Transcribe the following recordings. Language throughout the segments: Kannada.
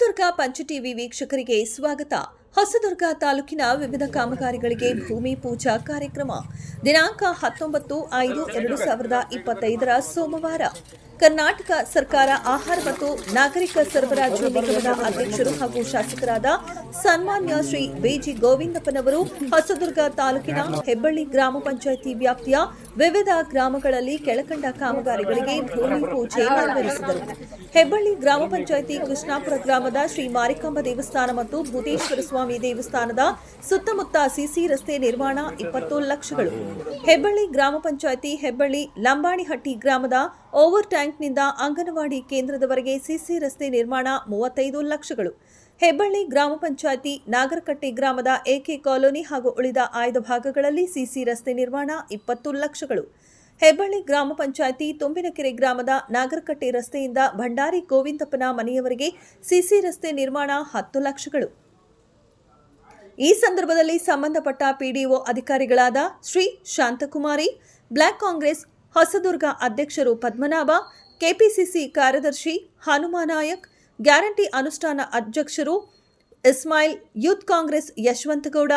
ಹೊಸದುರ್ಗ ಪಂಚ ಟಿವಿ ವೀಕ್ಷಕರಿಗೆ ಸ್ವಾಗತ. ಹೊಸದುರ್ಗ ತಾಲೂಕಿನ ವಿವಿಧ ಕಾಮಗಾರಿಗಳಿಗೆ ಭೂಮಿ ಪೂಜಾ ಕಾರ್ಯಕ್ರಮ. ದಿನಾಂಕ ಹತ್ತೊಂಬತ್ತು ಐದು ಎರಡು ಸಾವಿರದ ಇಪ್ಪತ್ತೈದರ ಸೋಮವಾರ. ಕರ್ನಾಟಕ ಸರ್ಕಾರ ಆಹಾರ ಮತ್ತು ನಾಗರಿಕ ಸರಬರಾಜು ನಿಗಮದ ಅಧ್ಯಕ್ಷರು ಹಾಗೂ ಶಾಸಕರಾದ ಸನ್ಮಾನ್ಯ ಶ್ರೀ ಬಿಜಿ ಗೋವಿಂದಪ್ಪನವರು ಹೊಸದುರ್ಗ ತಾಲೂಕಿನ ಹೆಬ್ಬಳ್ಳಿ ಗ್ರಾಮ ಪಂಚಾಯಿತಿ ವ್ಯಾಪ್ತಿಯ ವಿವಿಧ ಗ್ರಾಮಗಳಲ್ಲಿ ಕೆಳಕಂಡ ಕಾಮಗಾರಿಗಳಿಗೆ ಭೂಮಿ ಪೂಜೆ ನೆರವೇರಿಸಿದರು. ಹೆಬ್ಬಳ್ಳಿ ಗ್ರಾಮ ಪಂಚಾಯಿತಿ ಕೃಷ್ಣಾಪುರ ಗ್ರಾಮದ ಶ್ರೀ ಮಾರಿಕಾಂಬ ದೇವಸ್ಥಾನ ಮತ್ತು ಭೂತೇಶ್ವರ ಸ್ವಾಮಿ ದೇವಸ್ಥಾನದ ಸುತ್ತಮುತ್ತ ಸಿಸಿ ರಸ್ತೆ ನಿರ್ಮಾಣ ಇಪ್ಪತ್ತು ಲಕ್ಷಗಳು. ಹೆಬ್ಬಳ್ಳಿ ಗ್ರಾಮ ಪಂಚಾಯಿತಿ ಹೆಬ್ಬಳ್ಳಿ ಲಂಬಾಣಿಹಟ್ಟಿ ಗ್ರಾಮದ ಓವರ್ ಟ್ಯಾಂಕ್ನಿಂದ ಅಂಗನವಾಡಿ ಕೇಂದ್ರದವರೆಗೆ ಸಿಸಿ ರಸ್ತೆ ನಿರ್ಮಾಣ ಮೂವತ್ತೈದು ಲಕ್ಷಗಳು. ಹೆಬ್ಬಳ್ಳಿ ಗ್ರಾಮ ಪಂಚಾಯಿತಿ ನಾಗರಕಟ್ಟೆ ಗ್ರಾಮದ ಎಕೆ ಕಾಲೋನಿ ಹಾಗೂ ಉಳಿದ ಆಯ್ದ ಭಾಗಗಳಲ್ಲಿ ಸಿಸಿ ರಸ್ತೆ ನಿರ್ಮಾಣ ಇಪ್ಪತ್ತು ಲಕ್ಷಗಳು. ಹೆಬ್ಬಳ್ಳಿ ಗ್ರಾಮ ಪಂಚಾಯಿತಿ ತುಂಬಿನಕೆರೆ ಗ್ರಾಮದ ನಾಗರಕಟ್ಟೆ ರಸ್ತೆಯಿಂದ ಭಂಡಾರಿ ಗೋವಿಂದಪ್ಪನ ಮನೆಯವರೆಗೆ ಸಿಸಿ ರಸ್ತೆ ನಿರ್ಮಾಣ ಹತ್ತು ಲಕ್ಷಗಳು. ಈ ಸಂದರ್ಭದಲ್ಲಿ ಸಂಬಂಧಪಟ್ಟ ಪಿಡಿಒ ಅಧಿಕಾರಿಗಳಾದ ಶ್ರೀ ಶಾಂತಕುಮಾರಿ, ಬ್ಲಾಕ್ ಕಾಂಗ್ರೆಸ್ ಹೊಸದುರ್ಗ ಅಧ್ಯಕ್ಷರು ಪದ್ಮನಾಭ, ಕೆಪಿಸಿಸಿ ಕಾರ್ಯದರ್ಶಿ ಹನುಮಾನಾಯಕ್ ಗ್ಯಾರಂಟಿ ಅನುಷ್ಠಾನ ಅಧ್ಯಕ್ಷರು ಇಸ್ಮಾಯಿಲ್, ಯೂತ್ ಕಾಂಗ್ರೆಸ್ ಯಶವಂತಗೌಡ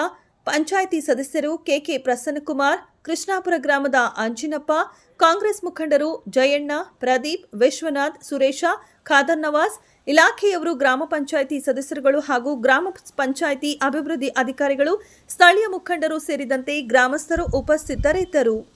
ಪಂಚಾಯಿತಿ ಸದಸ್ಯರು ಕೆಕೆ ಪ್ರಸನ್ನಕುಮಾರ್, ಕೃಷ್ಣಾಪುರ ಗ್ರಾಮದ ಅಂಜಿನಪ್ಪ, ಕಾಂಗ್ರೆಸ್ ಮುಖಂಡರು ಜಯಣ್ಣ, ಪ್ರದೀಪ್, ವಿಶ್ವನಾಥ್, ಸುರೇಶ, ಖಾದರ್ ನವಾಜ್, ಇಲಾಖೆಯವರು ಗ್ರಾಮ ಪಂಚಾಯಿತಿ ಸದಸ್ಯರುಗಳು ಹಾಗೂ ಗ್ರಾಮ ಪಂಚಾಯಿತಿ ಅಭಿವೃದ್ಧಿ ಅಧಿಕಾರಿಗಳು, ಸ್ಥಳೀಯ ಮುಖಂಡರು ಸೇರಿದಂತೆ ಗ್ರಾಮಸ್ಥರು ಉಪಸ್ಥಿತರಿದ್ದರು.